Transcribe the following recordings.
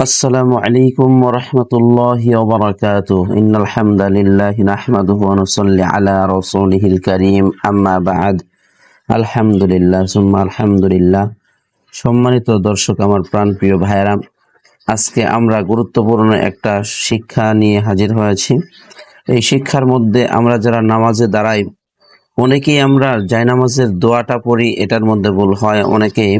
السلام عليكم ورحمة الله وبركاته إن الحمد لله نحمده ونصلي على رسوله الكريم أما بعد الحمد لله ثم الحمد لله সম্মানিত দর্শক আমার প্রাণপ্রিয় ভাইরা আজকে আমরা গুরুত্বপূর্ণ একটা শিক্ষা নিয়ে হাজির হয়েছি এই শিক্ষার মধ্যে আমরা যারা নামাজে দাঁড়াই অনেকেই আমরা জায়নামাজের দোয়াটা পড়ি এটার মধ্যে ভুল হয় অনেকেই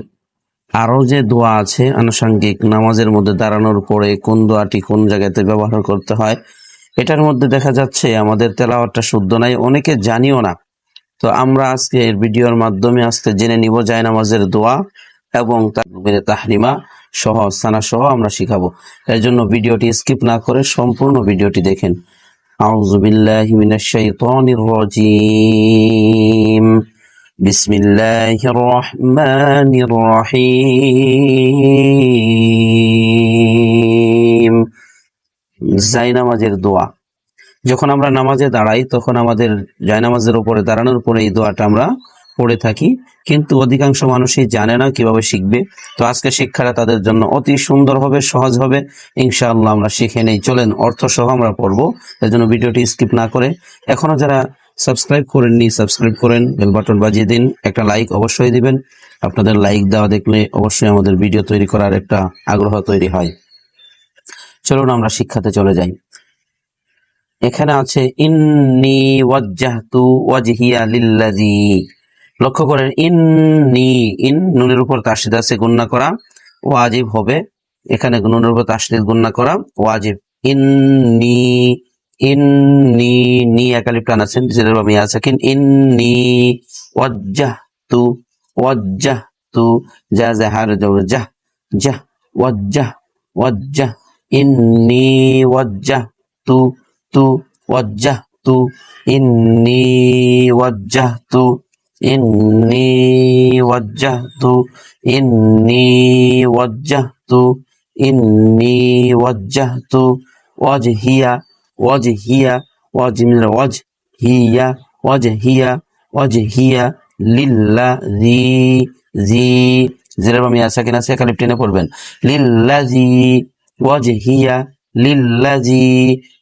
আরও যে দোয়া আছে, আনুষঙ্গিক নামাজের মধ্যে দাঁড়ানোর পরে কোন দোয়াটি কোন জায়গাতে ব্যবহার করতে হয়, এটার মধ্যে দেখা যাচ্ছে আমাদের তেলাওয়াতটা শুদ্ধ নাই, অনেকে জানিও না। তো আমরা আজকে এর ভিডিওর মাধ্যমে আজকে জেনে নিব যায় নামাজের দোয়া এবং তাকবীরে তাহরিমা সহ সানা সহ আমরা শিখাবো। এর জন্য ভিডিওটি স্কিপ না করে সম্পূর্ণ ভিডিওটি দেখেন। আউযু বিল্লাহি মিনাশ بسم الله الرحمن الرحيم জায়নামাজের দোয়া যখন আমরা নামাজে দাঁড়াই তখন আমাদের জায়নামাজের উপরে দাঁড়ানোর পরে এই দোয়াটা আমরা পড়ে থাকি কিন্তু অধিকাংশ মানুষই জানে না কিভাবে শিখবে তো আজকে শিক্ষাটা তাদের জন্য অতি সুন্দর হবে সহজ হবে ইনশাআল্লাহ আমরা শিখে নেই চলেন অর্থ সহ আমরা পড়বো এর জন্য ভিডিওটি স্কিপ না করে এখনো যারা সাবস্ক্রাইব করেননি, সাবস্ক্রাইব করেন, বেল বাটন বাজিয়ে দিন, একটা লাইক অবশ্যই দিবেন। আপনাদের লাইক দেওয়া দেখলে অবশ্যই আমাদের ভিডিও তৈরি করার একটা আগ্রহ তৈরি হয়। চলুন আমরা শিক্ষাতে চলে যাই। এখানে আছে, ইন্নি ওয়াজ্জাহতু ওয়াজহিয়া লিল্লাযী। লক্ষ্য করেন, ইন্নি ইন নুনের উপর তাসদিদ আছে, গুণনা করা। ওয়াজিব হবে, এখানে নুনের উপর তাসদিদ গুণনা করা। ওয়াজিব ইন্নি ইন্নি নি একালিপ টান আছেন জেরের বামে আছে কিন ইন্নি ওয়াজ্জাহতু ওয়াজ্জাহতু যা জাহার জবর জাহ জাহ ওয়াজ্জাহ ওয়াজ্জাহ ইন্নি ওয়াজ্জাহতু তু ওয়াজ্জাহতু ইন্নি ওয়াজ্জাহতু ইন্নি ওয়াজ্জাহতু ইন্নি ওয়াজ্জাহতু ইন্নি ওয়াজ্জাহতু ওয়াজহিয়া ওয়াজহিয়া ওয়াজ মিন ওয়াজ হিয়া ওয়াজহিয়া ওয়াজহিয়া লিল্লাযী জি জেরের বামে সাকিন আছে এখানে টেনে পড়বেন লিল্লাযী ওয়াজহিয়া লিল্লাযী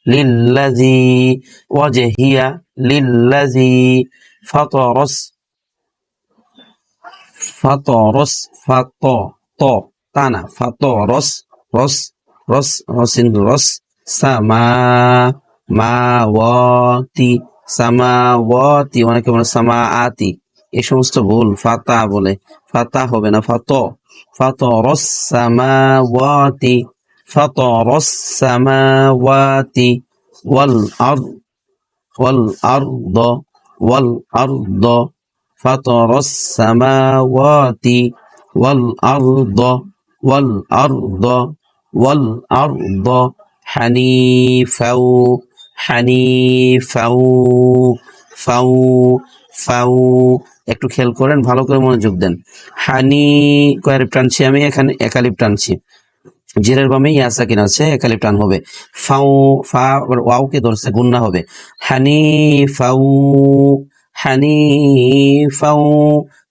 লিল্লাযী ওয়াজহিয়া লিল্লাযী ফাতারাস ফাতারাস ফাত ত তানা ফাতারাস রস রস রসিন রস সামা মাওয়াতি সামাওয়াতি অনেকে বলে? সামাআতি। এই সমস্ত ভুল, ফাতা বলে। ফাতা হবে না, ফাত। ফাতারাস সামাওয়াতি ফাতারাস সামাওয়াতি, ওয়াল আরদ ওয়াল আরদ ওয়াল আরদ। ফাতারাস সামাওয়াতি, ওয়াল আরদ ওয়াল আরদ ওয়াল আরদ। হানিফাও হানিফাও ফাউ ফাউ। একটু খেয়াল করেন, ভালো করে মনোযোগ দেন। হানি কয়ারিপ টানছি আমি? এখানে একালিপ টানছি। জিরের বামে ইয়াসাকিন আছে একালিপ টান হবে। ফাউ, ফা আবার ওয়াওকে ধরছে, গুন্না হবে। হানি ফাউ হানি ফাউ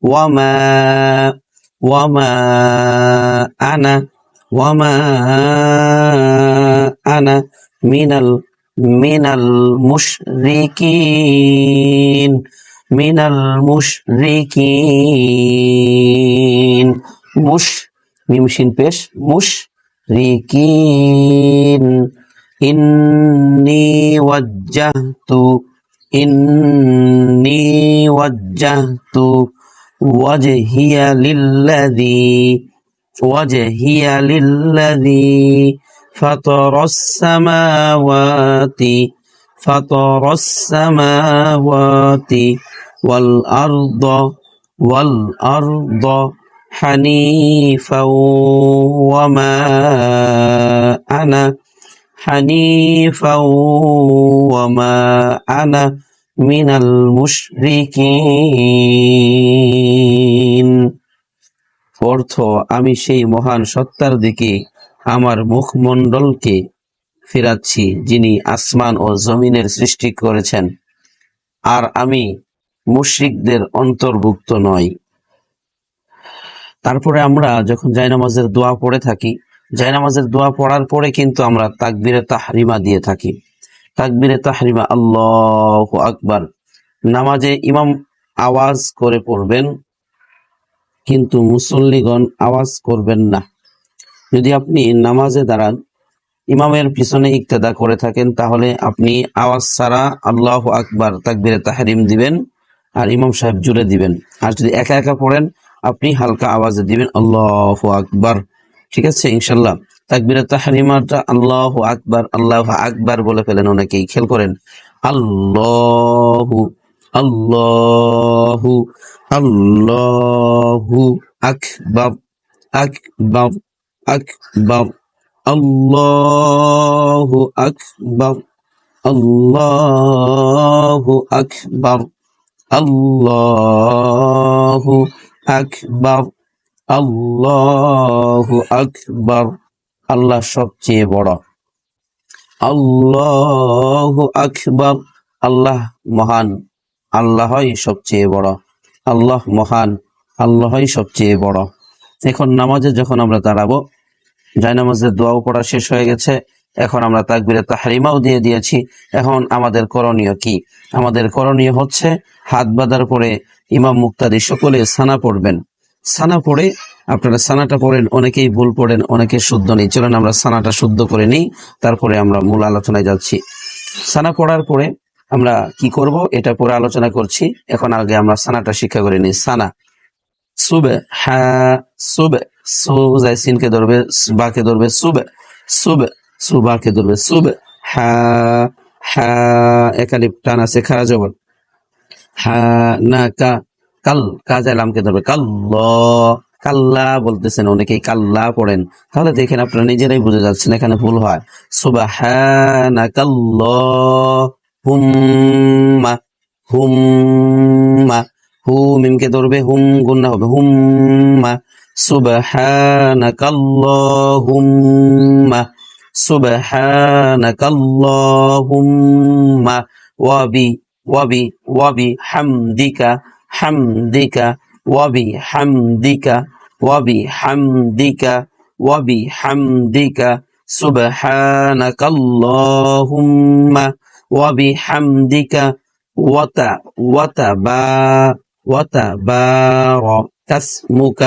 ওয়ামা ওয়ামা আনা। ওয়ামা আনা মিনাল মিনাল মুশরিকিন মিনাল মুশরিকিন মুশ মিমশিন পেশ মুশ রিকিন ইন্নি ওয়াজ্জাহতু ইন্নি ওয়াজ্জাহতু ওয়াজহিয়া লিল্লাযী وجهي للذي فطر السماوات فطر السماوات والأرض والأرض حنيفا وما أنا حنيفا وما أنا من المشركين. অর্থ, আমি সেই মহান সত্তার দিকে আমার মুখমণ্ডলকে ফেরাচ্ছি, যিনি আসমান ও জমিনের সৃষ্টি করেছেন। আর আমি মুশরিকদের অন্তর্ভুক্ত নই। তারপরে আমরা যখন জায়নামাজের দোয়া পড়ে থাকি, জায়নামাজের দোয়া পড়ার পরে কিন্তু আমরা তাকবিরে তাহরিমা দিয়ে থাকি। তাকবিরে তাহরিমা, আল্লাহ আকবার। নামাজে ইমাম আওয়াজ করে পড়বেন কিন্তু মুসল্লিগণ আওয়াজ করবেন না। যদি আপনি নামাজে দাঁড়ান, ইমামের পিছনে ইক্তেদা করে থাকেন, তাহলে আপনি আওয়াজ ছাড়া আল্লাহ আকবার তাকবিরে তাহরিম দিবেন আর ইমাম সাহেব জুড়ে দিবেন। আর যদি একা একা পড়েন, আপনি হালকা আওয়াজে দিবেন আল্লাহ আকবার। ঠিক আছে? ইনশাল্লাহ তাকবিরে তাহরিমাটা আল্লাহ আকবার আল্লাহ আকবার বলে ফেলেন অনেকেই। খেল করেন। আল্লাহু আল্লাহু আল্লাহু আকবার আকবার আকবার, আল্লাহু আকবার আল্লাহু আকবার আল্লাহু আকবার আল্লাহু আকবার, আল্লাহ সবচেয়ে বড়। আল্লাহু আকবার, আল্লাহ মহান। আল্লাহই সবচেয়ে বড়। আল্লাহ মহান, আল্লাহই সবচেয়ে বড়। এখন নামাজে যখন আমরা দাঁড়াবো জায়নামাজের দোয়াও পড়া শেষ হয়ে গেছে, এখন আমরা তাকবিরে তাহারিমাও দিয়ে দিয়েছি। এখন আমাদের করণীয় কি? আমাদের করণীয় হচ্ছে হাত বাঁধার পরে ইমাম মুক্তাদি সকলে সানা পড়বেন। সানা পড়ে আপনারা সানাটা পড়েন, অনেকেই ভুল পড়েন, অনেকে শুদ্ধ নেই। চলেন আমরা সানাটা শুদ্ধ করে নিই, তারপরে আমরা মূল আলোচনায় যাচ্ছি। সানা পড়ার পরে আমরা কি করব? এটা পরে আলোচনা করছি। এখন আগে আমরা সানাটা শিক্ষা করে নিই। সানা, সুবে হ্যাঁ সুবে, সু যায় সিনকে ধরবে, বাকে ধরবে, সুবে সুবে সুবাকে ধরবে, সুবে হ্যাঁ হ্যাঁ একালিপ টান আছে, খারা জবর হ্যাঁ না, কা, কাল কাজা লামকে ধরবে, কাল্ল, কাল্লা বলতেছেন, অনেকেই কাল্লা পড়েন। তাহলে দেখেন আপনারা নিজেরাই বুঝে যাচ্ছেন, এখানে ভুল হয়। সুবাহানা কাল্ল হুম্মা হুম্মা হু মিমকে ধরবে হুম গুন্না হবে হুম্মা সুবহানাকা আল্লাহুম্মা সুবহানাকা আল্লাহুম্মা ওয়াবি ওয়াবি ওয়াবি হামদিকা হামদিকা ওয়াবি হামদিকা ওয়াবি হামদিকা ওয়াবি হামদিকা সুবহানাকা আল্লাহুম্মা ওয়াবি হামদিকা ওয়াতা ওয়াতাবা وتبارك اسمك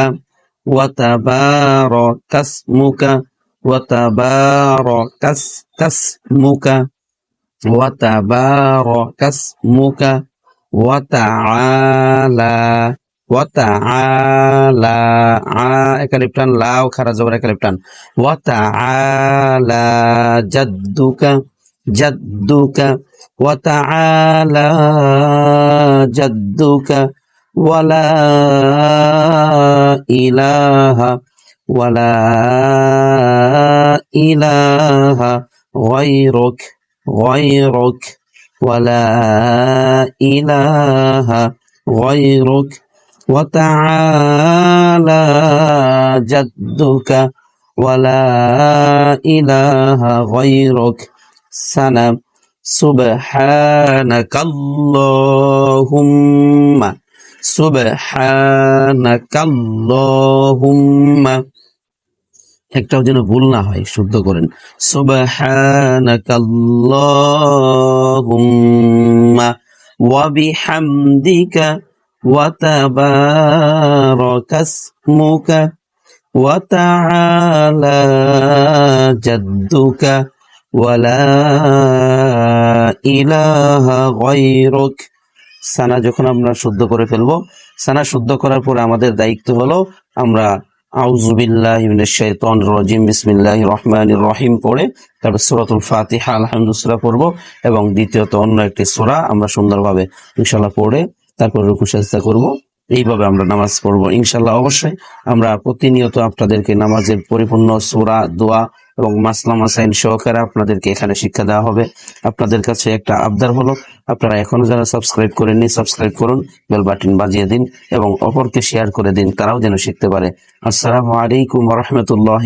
وتبارك اسمك وتبارك اس- اسمك وتبارك اسمك وتعالى وتعالى ع- একালিপটান লাও খারা জবর একালিপটান وتعالى جدك جدك وتعالى جدك ولا إله ولا إله غيرك غيرك ولا إله غيرك. وتعالى جدك ولا إله غيرك. সালাম সুবহানাকাল্লাহুম্মা সুবহানাকাল্লাহুম্মা একটাও যেন ভুল না হয়, শুদ্ধ করেন। সুবহানাকাল্লাহুম্মা ওয়া বিহামদিকা ওয়া তাবারাকাসমুকা ওয়া তাআলা জাদ্দুকা ওয়া লা ইলাহা গায়রুক। সানা যখন আমরা শুদ্ধ করে ফেলব, সানা শুদ্ধ করার পরে আমাদের দায়িত্ব হলো, আমরা রহিম পড়ে তারপর সূরাতুল ফাতিহা, আলহামদুলিল্লাহ পড়ব এবং দ্বিতীয়ত অন্য একটি সূরা আমরা সুন্দরভাবে ইনশাল্লাহ পড়ে তারপর রুকু সাজদা করব। এইভাবে আমরা নামাজ পড়ব ইনশাল্লাহ অবশ্যই। আমরা প্রতিনিয়ত আপনাদেরকে নামাজের পরিপূর্ণ সূরা, দোয়া এবং মাসলাম মাসাইন সহকারে আপনাদেরকে এখানে শিক্ষা দেওয়া হবে। আপনাদের কাছে একটা আবদার হলো, আপনারা এখনও যারা সাবস্ক্রাইব করেননি, সাবস্ক্রাইব করুন, বেল বাটন বাজিয়ে দিন এবং অপরকে শেয়ার করে দিন, তারাও যেন শিখতে পারে। আসসালামু আলাইকুম রহমতুল্লাহ